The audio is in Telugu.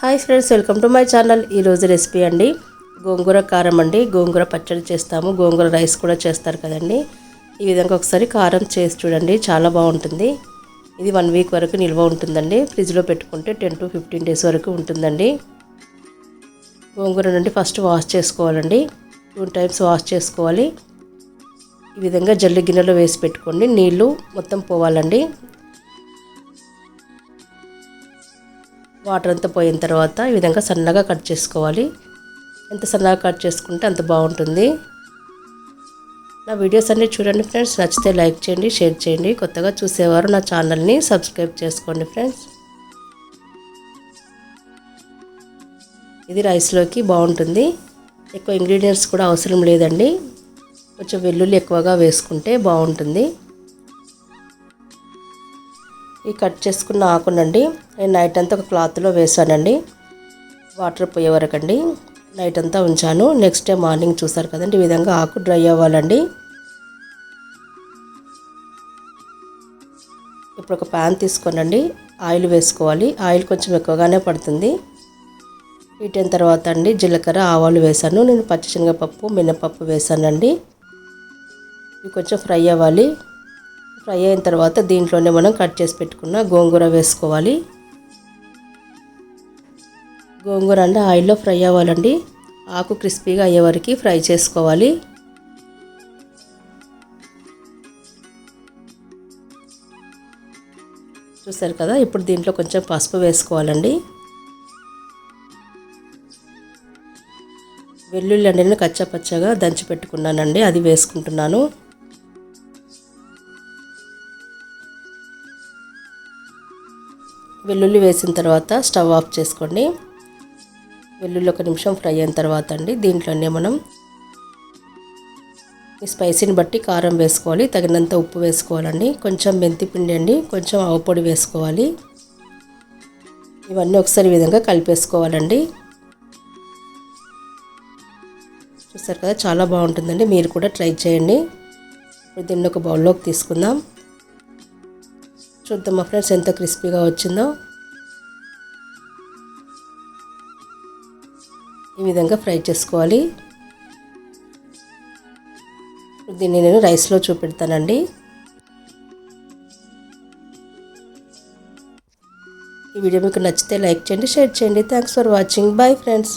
Hi friends welcome to my channel. ఈరోజు రెసిపీ అండి గోంగూర కారం అండి. గోంగూర పచ్చడి చేస్తాము గోంగూర రైస్ కూడా చేస్తారు కదండి. ఈ విధంగా ఒకసారి కారం చేసి చూడండి చాలా బాగుంటుంది. ఇది వన్ వీక్ వరకు నిల్వ ఉంటుందండి. ఫ్రిడ్జ్లో పెట్టుకుంటే టెన్ టు ఫిఫ్టీన్ డేస్ వరకు ఉంటుందండి. గోంగూర నుండి ఫస్ట్ వాష్ చేసుకోవాలండి. టూ టైమ్స్ వాష్ చేసుకోవాలి. ఈ విధంగా జల్లి గిన్నెలో వేసి పెట్టుకోండి. నీళ్ళు మొత్తం పోవాలండి. వాటర్ అంతా పోయిన తర్వాత ఈ విధంగా సన్నగా కట్ చేసుకోవాలి. ఎంత సన్నగా కట్ చేసుకుంటే అంత బాగుంటుంది. నా వీడియోస్ అన్నీ చూడండి ఫ్రెండ్స్. నచ్చితే లైక్ చేయండి షేర్ చేయండి. కొత్తగా చూసేవారు నా ఛానల్ని సబ్స్క్రైబ్ చేసుకోండి ఫ్రెండ్స్. ఇది రైస్లోకి బాగుంటుంది. ఎక్కువ ఇంగ్రీడియంట్స్ కూడా అవసరం లేదండి. కొంచెం వెల్లుల్లి ఎక్కువగా వేసుకుంటే బాగుంటుంది. ఈ కట్ చేసుకున్న ఆకునండి. నేను నైట్ అంతా ఒక క్లాత్లో వేసానండి వాటర్ పోయే వరకు అండి నైట్ అంతా ఉంచాను. నెక్స్ట్ డే మార్నింగ్ చూసారు కదండి ఈ విధంగా ఆకు డ్రై అవ్వాలండి. ఇప్పుడు ఒక ప్యాన్ తీసుకోనండి. ఆయిల్ వేసుకోవాలి. ఆయిల్ కొంచెం ఎక్కువగానే పడుతుంది. వీటైన తర్వాత అండి జీలకర్ర ఆవాలు వేసాను నేను పచ్చిశనగపప్పు మినపప్పు వేసానండి ఇవి కొంచెం ఫ్రై అవ్వాలి. ఫ్రై అయిన తర్వాత దీంట్లోనే మనం కట్ చేసి పెట్టుకున్న గోంగూర వేసుకోవాలి. గోంగూర అంటే ఆయిల్లో ఫ్రై అవ్వాలండి. ఆకు క్రిస్పీగా అయ్యే వరకు ఫ్రై చేసుకోవాలి. చూసారు కదా ఇప్పుడు దీంట్లో కొంచెం పసుపు వేసుకోవాలండి. వెల్లుల్లి అండి కచ్చపచ్చగా దంచి పెట్టుకున్నానండి అది వేసుకుంటున్నాను. వెల్లుల్లి వేసిన తర్వాత స్టవ్ ఆఫ్ చేసుకోండి. వెల్లుల్లి ఒక నిమిషం ఫ్రై అయిన తర్వాత అండి దీంట్లోనే మనం ఈ స్పైసీని బట్టి కారం వేసుకోవాలి తగినంత ఉప్పు వేసుకోవాలండి. కొంచెం మెంతి పిండి అండి కొంచెం ఆవు పొడి వేసుకోవాలి. ఇవన్నీ ఒకసారి విధంగా కలిపేసుకోవాలండి. చూసారు కదా చాలా బాగుంటుందండి మీరు కూడా ట్రై చేయండి. ఇప్పుడు దీన్ని ఒక బౌల్లోకి తీసుకుందాం. చూద్దాం మా ఫ్రెండ్స్ ఎంత క్రిస్పీగా వచ్చిందో. ఈ విధంగా ఫ్రై చేసుకోవాలి. దీన్ని నేను రైస్లో చూపెడతానండి. ఈ వీడియో మీకు నచ్చితే లైక్ చేయండి షేర్ చేయండి. Thanks for watching bye friends